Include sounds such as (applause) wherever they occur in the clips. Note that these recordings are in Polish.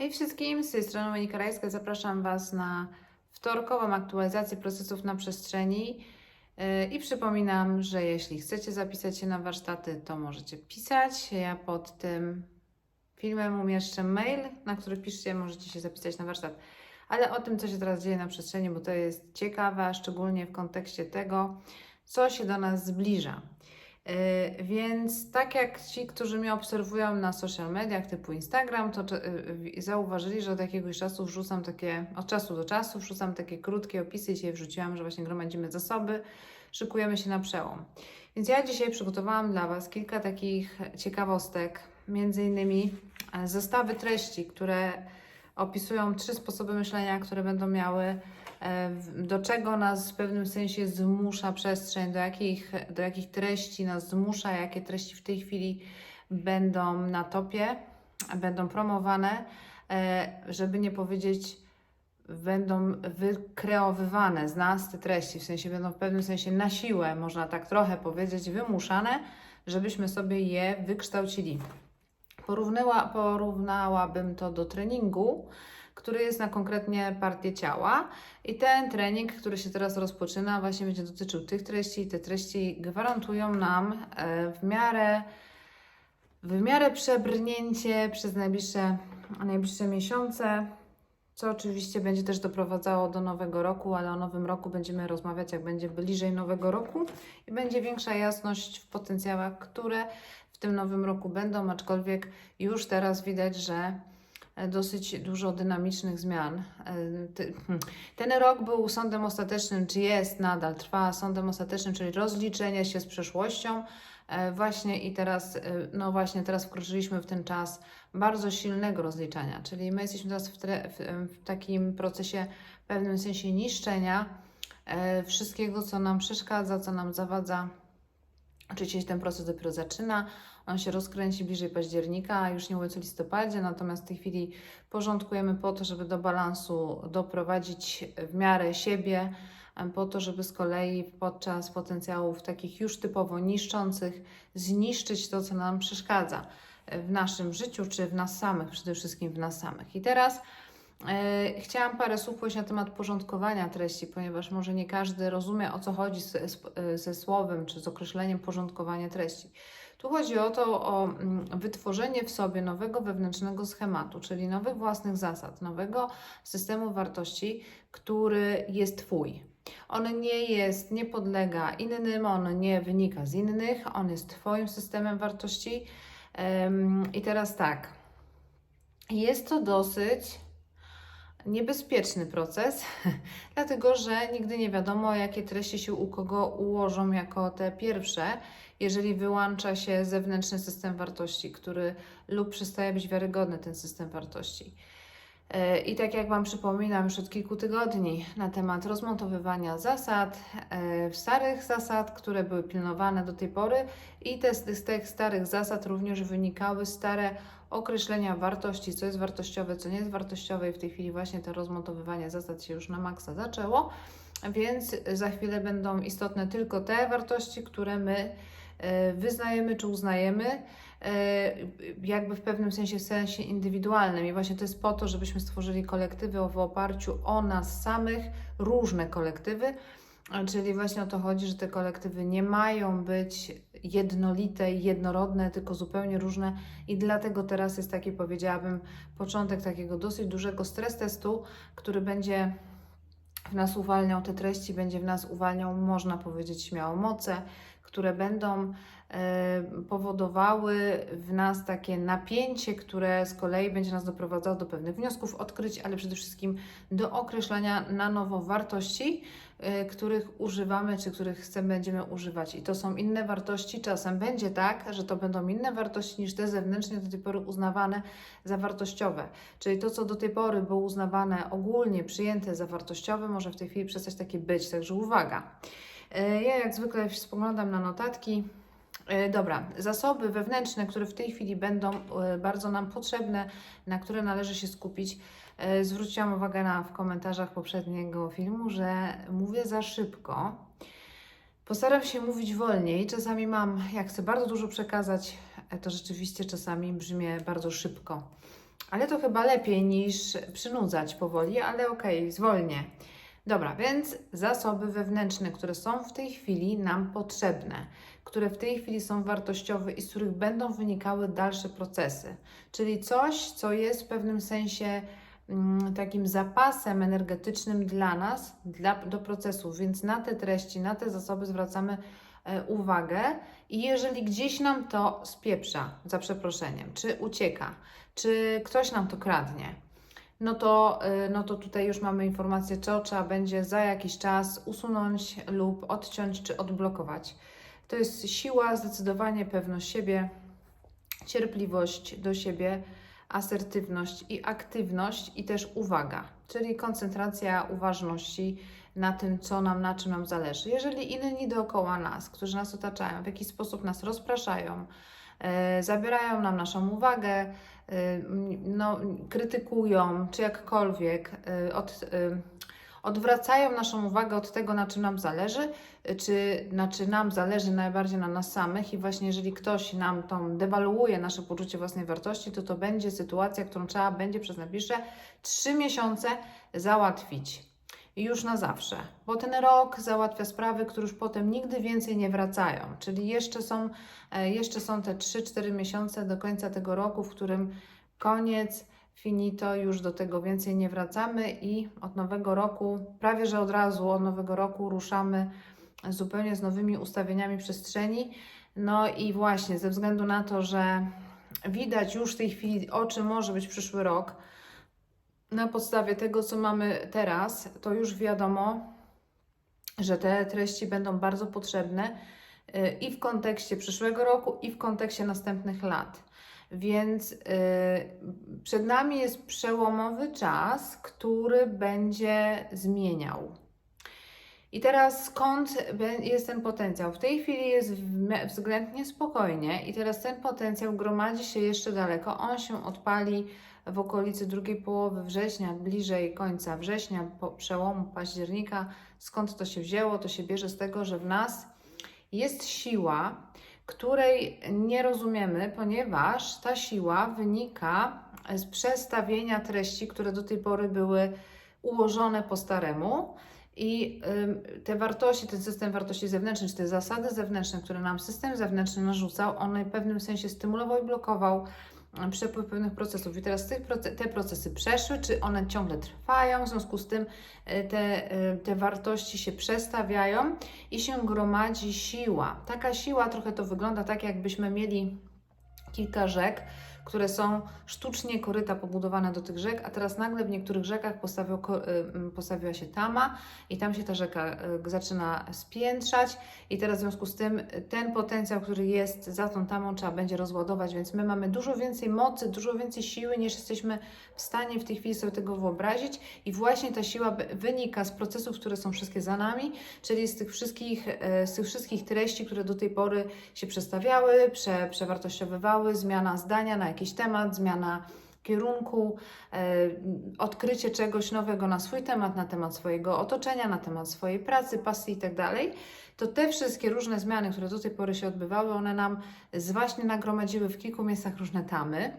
Hej wszystkim, z tej strony Monika Rajska. Zapraszam Was na wtorkową aktualizację procesów na przestrzeni. Yy, I przypominam, że jeśli chcecie zapisać się na warsztaty, to możecie pisać. Ja pod tym filmem umieszczę mail, na który piszcie, możecie się zapisać na warsztat. Ale o tym, co się teraz dzieje na przestrzeni, bo to jest ciekawe, szczególnie w kontekście tego, co się do nas zbliża. Yy, Więc tak jak ci, którzy mnie obserwują na social mediach typu Instagram, to yy, zauważyli, że od jakiegoś czasu wrzucam takie, od czasu do czasu wrzucam takie krótkie opisy. Dzisiaj wrzuciłam, że właśnie gromadzimy zasoby, szykujemy się na przełom. Więc ja dzisiaj przygotowałam dla Was kilka takich ciekawostek, między innymi e, zestawy treści, które opisują trzy sposoby myślenia, które będą miały do czego nas w pewnym sensie zmusza przestrzeń, do jakich, do jakich treści nas zmusza, jakie treści w tej chwili będą na topie, będą promowane, e, żeby nie powiedzieć, będą wykreowywane z nas te treści, w sensie będą w pewnym sensie na siłę, można tak trochę powiedzieć, wymuszane, żebyśmy sobie je wykształcili. Porównała, porównałabym to do treningu, który jest na konkretnie partię ciała. I ten trening, który się teraz rozpoczyna, właśnie będzie dotyczył tych treści. Te treści gwarantują nam e, w miarę, w miarę przebrnięcie przez najbliższe, najbliższe miesiące, co oczywiście będzie też doprowadzało do nowego roku, ale o nowym roku będziemy rozmawiać, jak będzie bliżej nowego roku i będzie większa jasność w potencjałach, które w tym nowym roku będą, aczkolwiek już teraz widać, że dosyć dużo dynamicznych zmian. E, hmm. Ten rok był sądem ostatecznym, czy jest nadal, trwa sądem ostatecznym, czyli rozliczenia się z przeszłością. E, Właśnie i teraz, e, no właśnie teraz wkroczyliśmy w ten czas bardzo silnego rozliczania, czyli my jesteśmy teraz w, w, takim procesie w pewnym sensie niszczenia e, wszystkiego, co nam przeszkadza, co nam zawadza. Oczywiście ten proces dopiero zaczyna, on się rozkręci bliżej października, już nie mówiąc o listopadzie, natomiast w tej chwili porządkujemy po to, żeby do balansu doprowadzić w miarę siebie, po to, żeby z kolei podczas potencjałów takich już typowo niszczących zniszczyć to, co nam przeszkadza w naszym życiu, czy w nas samych, przede wszystkim w nas samych. I teraz chciałam parę słów powiedzieć na temat porządkowania treści, ponieważ może nie każdy rozumie, o co chodzi z, z, ze słowem, czy z określeniem porządkowania treści. Tu chodzi o to, o mm, wytworzenie w sobie nowego wewnętrznego schematu, czyli nowych własnych zasad, nowego systemu wartości, który jest Twój. On nie jest, nie podlega innym, on nie wynika z innych, on jest Twoim systemem wartości. I teraz tak, jest to dosyć niebezpieczny proces, (laughs) dlatego że nigdy nie wiadomo, jakie treści się u kogo ułożą jako te pierwsze, jeżeli wyłącza się zewnętrzny system wartości, który lub przestaje być wiarygodny ten system wartości. E, I tak jak Wam przypominam już od kilku tygodni na temat rozmontowywania zasad, e, starych zasad, które były pilnowane do tej pory i te, z tych starych zasad również wynikały stare określenia wartości, co jest wartościowe, co nie jest wartościowe i w tej chwili właśnie to rozmontowywanie zasad się już na maksa zaczęło, więc za chwilę będą istotne tylko te wartości, które my e, wyznajemy czy uznajemy, e, jakby w pewnym sensie, w sensie indywidualnym. I właśnie to jest po to, żebyśmy stworzyli kolektywy w oparciu o nas samych, różne kolektywy. Czyli właśnie o to chodzi, że te kolektywy nie mają być jednolite i jednorodne, tylko zupełnie różne. I dlatego teraz jest taki, powiedziałabym, początek takiego dosyć dużego stres testu, który będzie w nas uwalniał te treści, będzie w nas uwalniał, można powiedzieć śmiało, moce, które będą e, powodowały w nas takie napięcie, które z kolei będzie nas doprowadzało do pewnych wniosków, odkryć, ale przede wszystkim do określenia na nowo wartości, których używamy, czy których chcemy, będziemy używać. I to są inne wartości. Czasem będzie tak, że to będą inne wartości niż te zewnętrznie do tej pory uznawane za wartościowe. Czyli to, co do tej pory było uznawane ogólnie, przyjęte za wartościowe, może w tej chwili przestać takie być. Także uwaga. E, Ja jak zwykle spoglądam na notatki. E, Dobra, zasoby wewnętrzne, które w tej chwili będą bardzo nam potrzebne, na które należy się skupić. E, Zwróciłam uwagę na, w komentarzach poprzedniego filmu, że mówię za szybko. Postaram się mówić wolniej. Czasami mam, jak chcę bardzo dużo przekazać, e, to rzeczywiście czasami brzmię bardzo szybko. Ale to chyba lepiej niż przynudzać powoli, ale okej, zwolnię. Dobra, więc zasoby wewnętrzne, które są w tej chwili nam potrzebne, które w tej chwili są wartościowe i z których będą wynikały dalsze procesy. Czyli coś, co jest w pewnym sensie takim zapasem energetycznym dla nas, dla, do procesów, więc na te treści, na te zasoby zwracamy e, uwagę i jeżeli gdzieś nam to spieprza, za przeproszeniem, czy ucieka, czy ktoś nam to kradnie, no to, y, no to tutaj już mamy informację, co trzeba będzie za jakiś czas usunąć lub odciąć czy odblokować. To jest siła, zdecydowanie pewność siebie, cierpliwość do siebie, asertywność i aktywność i też uwaga, czyli koncentracja uważności na tym, co nam, na czym nam zależy. Jeżeli inni dookoła nas, którzy nas otaczają, w jakiś sposób nas rozpraszają, e, zabierają nam naszą uwagę, e, no, krytykują, czy jakkolwiek, e, od, odwracają naszą uwagę od tego, na czym nam zależy, e, czy na czym nam zależy najbardziej na nas samych i właśnie jeżeli ktoś nam tą dewaluuje nasze poczucie własnej wartości, to to będzie sytuacja, którą trzeba będzie przez najbliższe trzy miesiące załatwić. Już na zawsze, bo ten rok załatwia sprawy, które już potem nigdy więcej nie wracają. Czyli jeszcze są, e, jeszcze są te 3-4 miesiące do końca tego roku, w którym koniec, finito, już do tego więcej nie wracamy i od nowego roku, prawie że od razu od nowego roku ruszamy zupełnie z nowymi ustawieniami przestrzeni. No i właśnie ze względu na to, że widać już w tej chwili, o czym może być przyszły rok, na podstawie tego, co mamy teraz, to już wiadomo, że te treści będą bardzo potrzebne y, i w kontekście przyszłego roku, i w kontekście następnych lat. Więc y, przed nami jest przełomowy czas, który będzie zmieniał. I teraz skąd jest ten potencjał? W tej chwili jest względnie spokojnie i teraz ten potencjał gromadzi się jeszcze daleko. On się odpali w okolicy drugiej połowy września, bliżej końca września, po przełomu października. Skąd to się wzięło? To się bierze z tego, że w nas jest siła, której nie rozumiemy, ponieważ ta siła wynika z przestawienia treści, które do tej pory były ułożone po staremu. I te wartości, ten system wartości zewnętrznych, czy te zasady zewnętrzne, które nam system zewnętrzny narzucał, one w pewnym sensie stymulował i blokował przepływ pewnych procesów. I teraz te procesy przeszły, czy one ciągle trwają, w związku z tym y, te, y, te wartości się przestawiają i się gromadzi siła. Taka siła trochę to wygląda tak, jakbyśmy mieli kilka rzek, które są sztucznie koryta pobudowane do tych rzek, a teraz nagle w niektórych rzekach y, postawiła się tama i tam się ta rzeka y, zaczyna spiętrzać. I teraz w związku z tym y, ten potencjał, który jest za tą tamą trzeba będzie rozładować, więc my mamy dużo więcej mocy, dużo więcej siły niż jesteśmy w stanie w tej chwili sobie tego wyobrazić. I właśnie ta siła wynika z procesów, które są wszystkie za nami, czyli z tych wszystkich, z tych wszystkich treści, które do tej pory się przestawiały, prze, przewartościowywały, zmiana zdania na jakiś temat, zmiana kierunku, e, odkrycie czegoś nowego na swój temat, na temat swojego otoczenia, na temat swojej pracy, pasji itd. To te wszystkie różne zmiany, które do tej pory się odbywały, one nam właśnie nagromadziły w kilku miejscach różne tamy.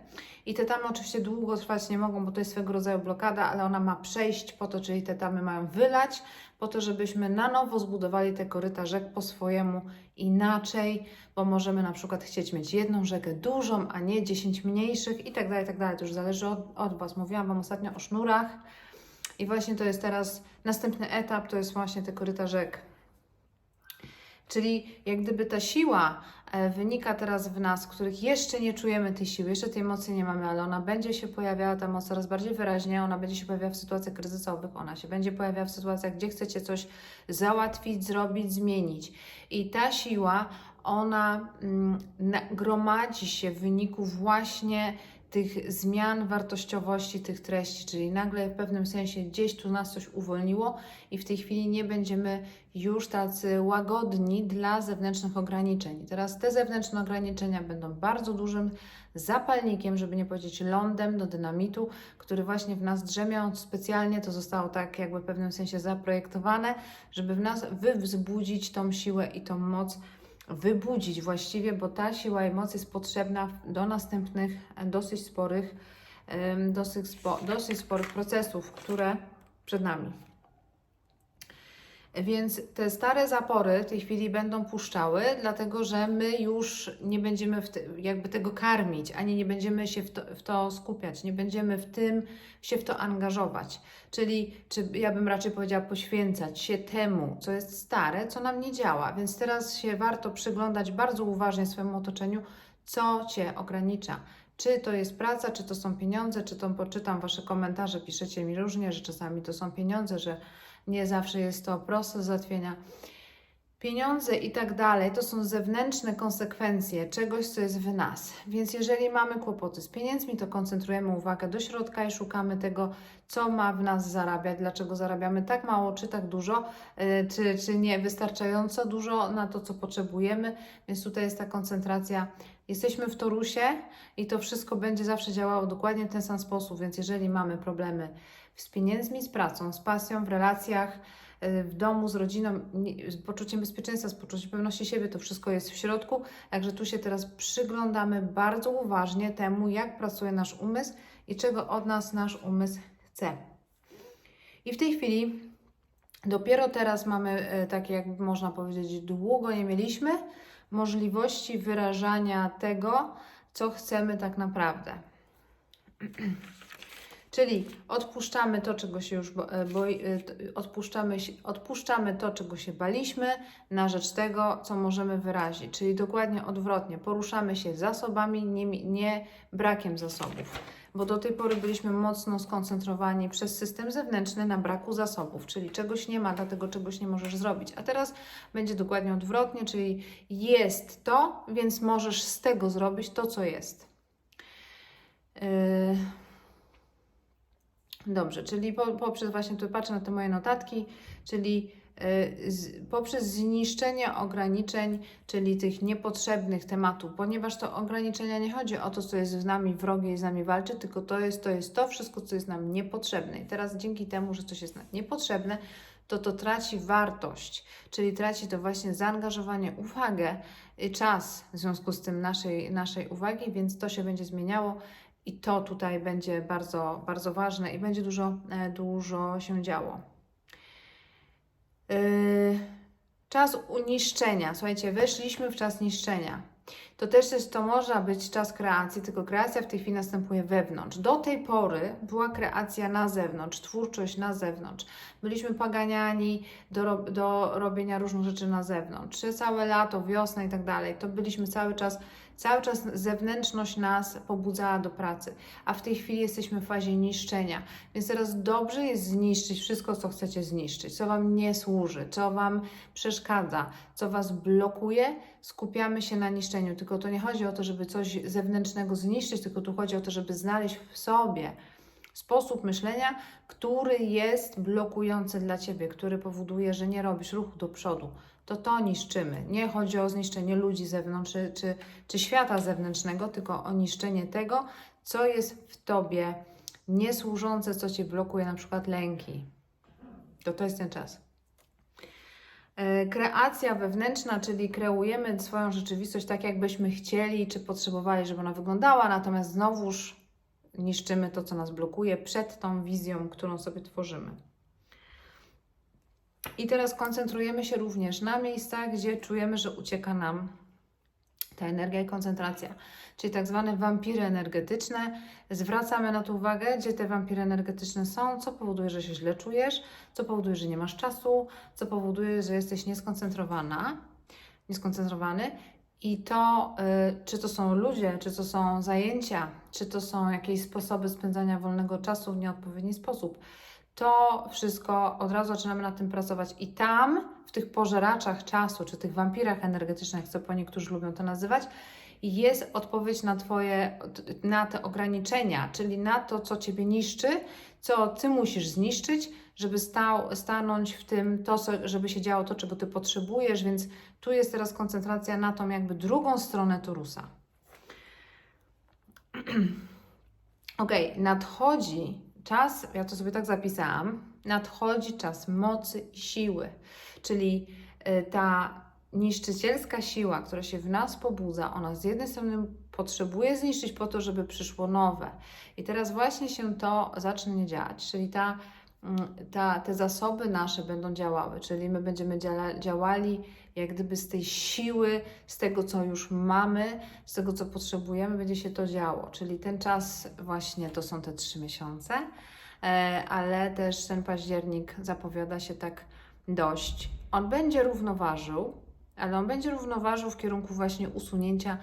I te tamy oczywiście długo trwać nie mogą, bo to jest swego rodzaju blokada, ale ona ma przejść po to, czyli te tamy mają wylać, po to, żebyśmy na nowo zbudowali te koryta rzek po swojemu inaczej, bo możemy na przykład chcieć mieć jedną rzekę dużą, a nie 10 mniejszych i tak dalej, tak dalej. To już zależy od, od Was. Mówiłam Wam ostatnio o sznurach i właśnie to jest teraz następny etap, to jest właśnie te koryta rzek. Czyli jak gdyby ta siła e, wynika teraz w nas, których jeszcze nie czujemy tej siły, jeszcze tej mocy nie mamy, ale ona będzie się pojawiała, ta moc coraz bardziej wyraźnie, ona będzie się pojawiała w sytuacjach kryzysowych, ona się będzie pojawiała w sytuacjach, gdzie chcecie coś załatwić, zrobić, zmienić. I ta siła, ona mm, gromadzi się w wyniku właśnie tych zmian wartościowości tych treści, czyli nagle w pewnym sensie gdzieś tu nas coś uwolniło i w tej chwili nie będziemy już tacy łagodni dla zewnętrznych ograniczeń. Teraz te zewnętrzne ograniczenia będą bardzo dużym zapalnikiem, żeby nie powiedzieć lądem do dynamitu, który właśnie w nas drzemiał. Specjalnie to zostało tak jakby w pewnym sensie zaprojektowane, żeby w nas wzbudzić tą siłę i tą moc wybudzić właściwie, bo ta siła i moc jest potrzebna do następnych dosyć sporych dosyć sporych procesów, które przed nami. Więc te stare zapory w tej chwili będą puszczały, dlatego że my już nie będziemy te, jakby tego karmić, ani nie będziemy się w to, w to skupiać, nie będziemy w tym się w to angażować. Czyli, czy ja bym raczej powiedziała, poświęcać się temu, co jest stare, co nam nie działa. Więc teraz się warto przyglądać bardzo uważnie swojemu otoczeniu, co Cię ogranicza. Czy to jest praca, czy to są pieniądze, czy to poczytam Wasze komentarze, piszecie mi różnie, że czasami to są pieniądze, że nie zawsze jest to proste załatwienia. Pieniądze i tak dalej to są zewnętrzne konsekwencje czegoś, co jest w nas. Więc jeżeli mamy kłopoty z pieniędzmi, to koncentrujemy uwagę do środka i szukamy tego, co ma w nas zarabiać, dlaczego zarabiamy tak mało, czy tak dużo, yy, czy, czy nie wystarczająco dużo na to, co potrzebujemy. Więc tutaj jest ta koncentracja. Jesteśmy w torusie i to wszystko będzie zawsze działało dokładnie w ten sam sposób. Więc jeżeli mamy problemy z pieniędzmi, z pracą, z pasją, w relacjach, y, w domu, z rodziną, z poczuciem bezpieczeństwa, z poczuciem pewności siebie, to wszystko jest w środku. Także tu się teraz przyglądamy bardzo uważnie temu, jak pracuje nasz umysł i czego od nas nasz umysł chce. I w tej chwili, dopiero teraz mamy, e, takie jak można powiedzieć, długo nie mieliśmy możliwości wyrażania tego, co chcemy tak naprawdę. (clears throat) Czyli odpuszczamy to, czego się już e, boi, e, odpuszczamy, odpuszczamy to, czego się baliśmy, na rzecz tego, co możemy wyrazić. Czyli dokładnie odwrotnie. Poruszamy się zasobami, nie, nie brakiem zasobów. Bo do tej pory byliśmy mocno skoncentrowani przez system zewnętrzny na braku zasobów, czyli czegoś nie ma, dlatego czegoś nie możesz zrobić. A teraz będzie dokładnie odwrotnie, czyli jest to, więc możesz z tego zrobić to, co jest. Yy... Dobrze, czyli po, poprzez właśnie tu patrzę na te moje notatki, czyli y, z, poprzez zniszczenie ograniczeń, czyli tych niepotrzebnych tematów, ponieważ to ograniczenia nie chodzi o to, co jest z nami wrogie i z nami walczy, tylko to jest to, jest to wszystko, co jest nam niepotrzebne. I teraz dzięki temu, że coś jest nam niepotrzebne, to to traci wartość, czyli traci to właśnie zaangażowanie, uwagę i czas w związku z tym naszej, naszej uwagi, więc to się będzie zmieniało i to tutaj będzie bardzo, bardzo ważne i będzie dużo, e, dużo się działo. Yy, czas uniszczenia. Słuchajcie, weszliśmy w czas niszczenia. To też jest, to może być czas kreacji, tylko kreacja w tej chwili następuje wewnątrz. Do tej pory była kreacja na zewnątrz, twórczość na zewnątrz. Byliśmy poganiani do, do robienia różnych rzeczy na zewnątrz. Czy całe lato, wiosna i tak dalej, to byliśmy cały czas, cały czas zewnętrzność nas pobudzała do pracy. A w tej chwili jesteśmy w fazie niszczenia. Więc teraz dobrze jest zniszczyć wszystko, co chcecie zniszczyć, co Wam nie służy, co Wam przeszkadza, co Was blokuje. Skupiamy się na niszczeniu. Tylko to nie chodzi o to, żeby coś zewnętrznego zniszczyć, tylko tu chodzi o to, żeby znaleźć w sobie sposób myślenia, który jest blokujący dla Ciebie, który powoduje, że nie robisz ruchu do przodu. To to niszczymy. Nie chodzi o zniszczenie ludzi zewnątrz czy, czy, czy świata zewnętrznego, tylko o niszczenie tego, co jest w Tobie niesłużące, co Cię blokuje, na przykład lęki. To to jest ten czas. E, Kreacja wewnętrzna, czyli kreujemy swoją rzeczywistość tak, jakbyśmy chcieli czy potrzebowali, żeby ona wyglądała, natomiast znowuż niszczymy to, co nas blokuje przed tą wizją, którą sobie tworzymy. I teraz koncentrujemy się również na miejscach, gdzie czujemy, że ucieka nam ta energia i koncentracja, czyli tak zwane wampiry energetyczne. Zwracamy na to uwagę, gdzie te wampiry energetyczne są, co powoduje, że się źle czujesz, co powoduje, że nie masz czasu, co powoduje, że jesteś nieskoncentrowana, nieskoncentrowany. I to, y, czy to są ludzie, czy to są zajęcia, czy to są jakieś sposoby spędzania wolnego czasu w nieodpowiedni sposób, to wszystko od razu zaczynamy nad tym pracować. I tam, w tych pożeraczach czasu, czy tych wampirach energetycznych, co po niektórzy lubią to nazywać, jest odpowiedź na Twoje, na te ograniczenia, czyli na to, co Ciebie niszczy, co Ty musisz zniszczyć, żeby stał, stanąć w tym, to, żeby się działo to, czego Ty potrzebujesz, więc tu jest teraz koncentracja na tą jakby drugą stronę Turusa. (clears throat) Ok, nadchodzi czas, ja to sobie tak zapisałam, nadchodzi czas mocy i siły, czyli y, ta niszczycielska siła, która się w nas pobudza, ona z jednej strony potrzebuje zniszczyć po to, żeby przyszło nowe. I teraz właśnie się to zacznie dziać, czyli ta, ta, te zasoby nasze będą działały, czyli my będziemy działa, działali jak gdyby z tej siły, z tego, co już mamy, z tego, co potrzebujemy, będzie się to działo. Czyli ten czas właśnie to są te trzy miesiące, e, ale też ten październik zapowiada się tak dość. On będzie równoważył, ale on będzie równoważył w kierunku właśnie usunięcia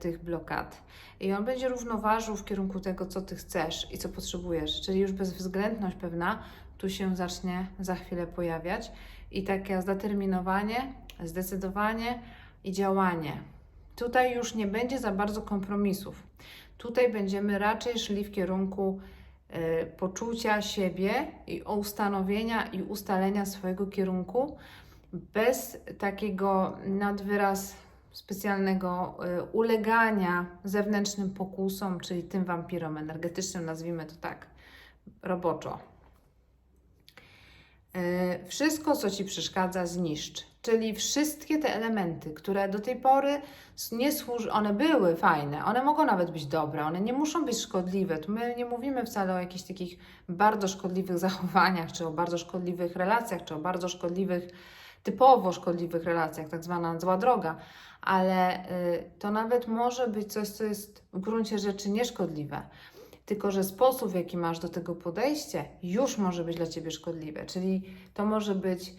tych blokad. I on będzie równoważył w kierunku tego, co ty chcesz i co potrzebujesz. Czyli już bezwzględność pewna tu się zacznie za chwilę pojawiać. I takie zdeterminowanie, zdecydowanie i działanie. Tutaj już nie będzie za bardzo kompromisów. Tutaj będziemy raczej szli w kierunku y, poczucia siebie i ustanowienia i ustalenia swojego kierunku bez takiego nadwyraz specjalnego y, ulegania zewnętrznym pokusom, czyli tym wampirom energetycznym, nazwijmy to tak roboczo. Y, Wszystko, co ci przeszkadza, zniszcz. Czyli wszystkie te elementy, które do tej pory nie służy, one były fajne, one mogą nawet być dobre, one nie muszą być szkodliwe. Tu my nie mówimy wcale o jakichś takich bardzo szkodliwych (laughs) zachowaniach, czy o bardzo szkodliwych relacjach, czy o bardzo szkodliwych, typowo szkodliwych relacjach, tak zwana zła droga, ale y, to nawet może być coś, co jest w gruncie rzeczy nieszkodliwe. Tylko, że sposób, w jaki masz do tego podejście, już może być dla ciebie szkodliwe. Czyli to może być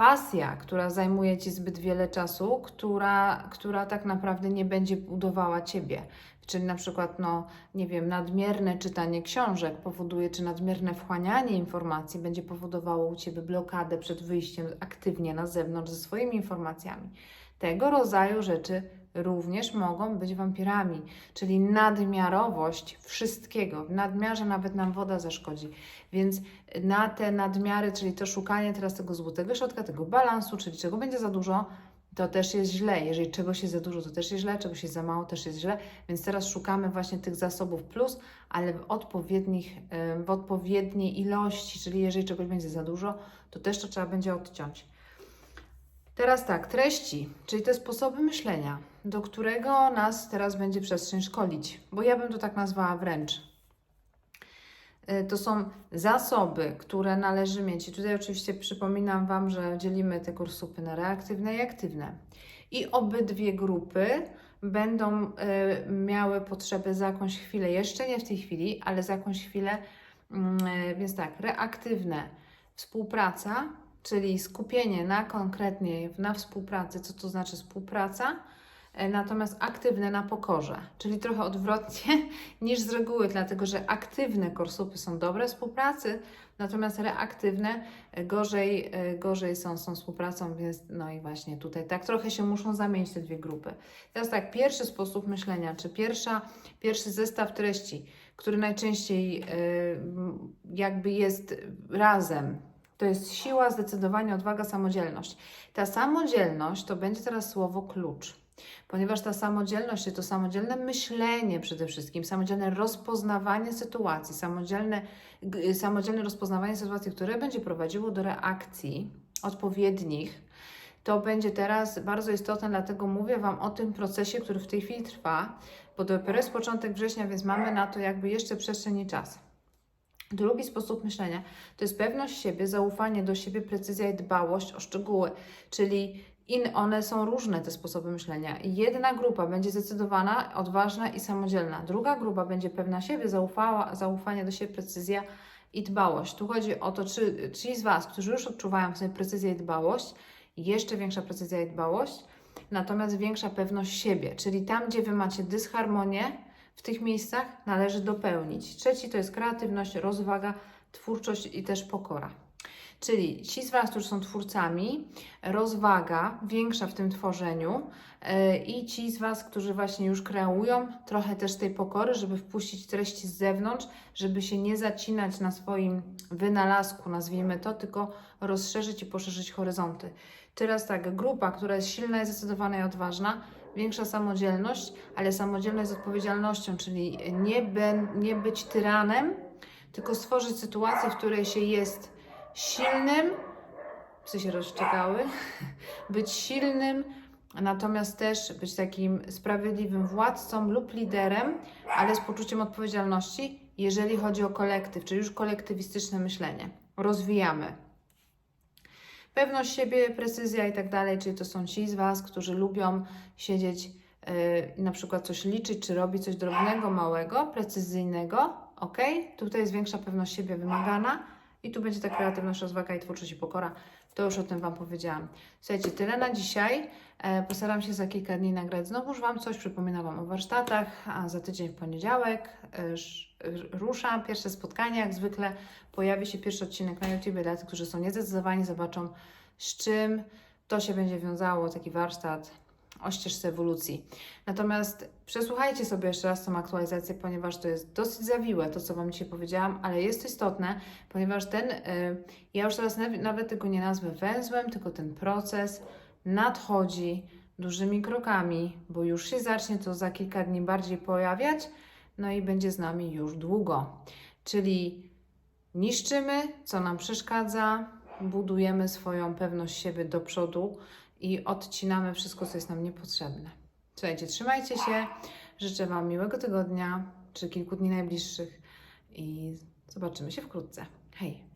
pasja, która zajmuje ci zbyt wiele czasu, która, która tak naprawdę nie będzie budowała ciebie. Czyli na przykład, no, nie wiem, nadmierne czytanie książek powoduje, czy nadmierne wchłanianie informacji będzie powodowało u ciebie blokadę przed wyjściem aktywnie na zewnątrz ze swoimi informacjami. Tego rodzaju rzeczy również mogą być wampirami, czyli nadmiarowość wszystkiego. W nadmiarze nawet nam woda zaszkodzi. Więc na te nadmiary, czyli to szukanie teraz tego złotego środka, tego balansu, czyli czego będzie za dużo, to też jest źle. Jeżeli czegoś jest za dużo, to też jest źle, czegoś jest za mało, też jest źle. Więc teraz szukamy właśnie tych zasobów plus, ale w odpowiednich, w odpowiedniej ilości, czyli jeżeli czegoś będzie za dużo, to też to trzeba będzie odciąć. Teraz tak, treści, czyli te sposoby myślenia, do którego nas teraz będzie przestrzeń szkolić, bo ja bym to tak nazwała wręcz. Y, To są zasoby, które należy mieć. I tutaj oczywiście przypominam Wam, że dzielimy te kursupy na reaktywne i aktywne. I obydwie grupy będą y, miały potrzeby za jakąś chwilę, jeszcze nie w tej chwili, ale za jakąś chwilę. Mm, y, Więc tak, reaktywne współpraca, czyli skupienie na konkretnie na współpracy, co to znaczy współpraca, e, natomiast aktywne na pokorze, czyli trochę odwrotnie (laughs) niż z reguły, dlatego że aktywne korsupy są dobre współpracy, natomiast reaktywne e, gorzej, e, gorzej są z tą współpracą, więc no i właśnie tutaj tak trochę się muszą zamienić te dwie grupy. Teraz tak, pierwszy sposób myślenia, czy pierwsza, pierwszy zestaw treści, który najczęściej jakby jest razem, to jest siła, zdecydowanie, odwaga, samodzielność. Ta samodzielność to będzie teraz słowo klucz, ponieważ ta samodzielność, czyli to samodzielne myślenie przede wszystkim, samodzielne rozpoznawanie sytuacji, samodzielne, samodzielne rozpoznawanie sytuacji, które będzie prowadziło do reakcji odpowiednich, to będzie teraz bardzo istotne, dlatego mówię Wam o tym procesie, który w tej chwili trwa, bo dopiero jest początek września, więc mamy na to jakby jeszcze przestrzeń i czas. Drugi sposób myślenia to jest pewność siebie, zaufanie do siebie, precyzja i dbałość o szczegóły, czyli in, one są różne, te sposoby myślenia. Jedna grupa będzie zdecydowana, odważna i samodzielna. Druga grupa będzie pewna siebie, zaufała, zaufanie do siebie, precyzja i dbałość. Tu chodzi o to, czy ci z Was, którzy już odczuwają w sobie precyzję i dbałość, jeszcze większa precyzja i dbałość, natomiast większa pewność siebie, czyli tam, gdzie Wy macie dysharmonię, w tych miejscach należy dopełnić. Trzeci to jest kreatywność, rozwaga, twórczość i też pokora. Czyli ci z Was, którzy są twórcami, rozwaga większa w tym tworzeniu yy, i ci z Was, którzy właśnie już kreują, trochę też tej pokory, żeby wpuścić treści z zewnątrz, żeby się nie zacinać na swoim wynalazku, nazwijmy to, tylko rozszerzyć i poszerzyć horyzonty. Teraz tak, grupa, która jest silna, zdecydowana i odważna, większa samodzielność, ale samodzielność z odpowiedzialnością, czyli nie, be, nie być tyranem, tylko stworzyć sytuację, w której się jest silnym, psy się rozszczekały, (laughs) być silnym, natomiast też być takim sprawiedliwym władcą lub liderem, ale z poczuciem odpowiedzialności, jeżeli chodzi o kolektyw, czyli już kolektywistyczne myślenie. Rozwijamy. Pewność siebie, precyzja i tak dalej, czyli to są ci z Was, którzy lubią siedzieć yy, na przykład coś liczyć, czy robić coś drobnego, małego, precyzyjnego, ok? Tutaj jest większa pewność siebie wymagana i tu będzie ta kreatywność, rozwaga i twórczość i pokora. To już o tym Wam powiedziałam. Słuchajcie, tyle na dzisiaj. E, Postaram się za kilka dni nagrać znowuż Wam coś. Przypominam Wam o warsztatach, a za tydzień w poniedziałek e, ruszam. Pierwsze spotkanie, jak zwykle pojawi się pierwszy odcinek na YouTube dla tych, którzy są niezdecydowani, zobaczą z czym to się będzie wiązało, taki warsztat o ścieżce ewolucji. Natomiast przesłuchajcie sobie jeszcze raz tą aktualizację, ponieważ to jest dosyć zawiłe, to co Wam dzisiaj powiedziałam, ale jest istotne, ponieważ ten, y, ja już teraz naw- nawet tego nie nazwę węzłem, tylko ten proces nadchodzi dużymi krokami, bo już się zacznie to za kilka dni bardziej pojawiać, no i będzie z nami już długo. Czyli niszczymy, co nam przeszkadza, budujemy swoją pewność siebie do przodu i odcinamy wszystko, co jest nam niepotrzebne. Słuchajcie, trzymajcie się. Życzę Wam miłego tygodnia, czy kilku dni najbliższych i zobaczymy się wkrótce. Hej!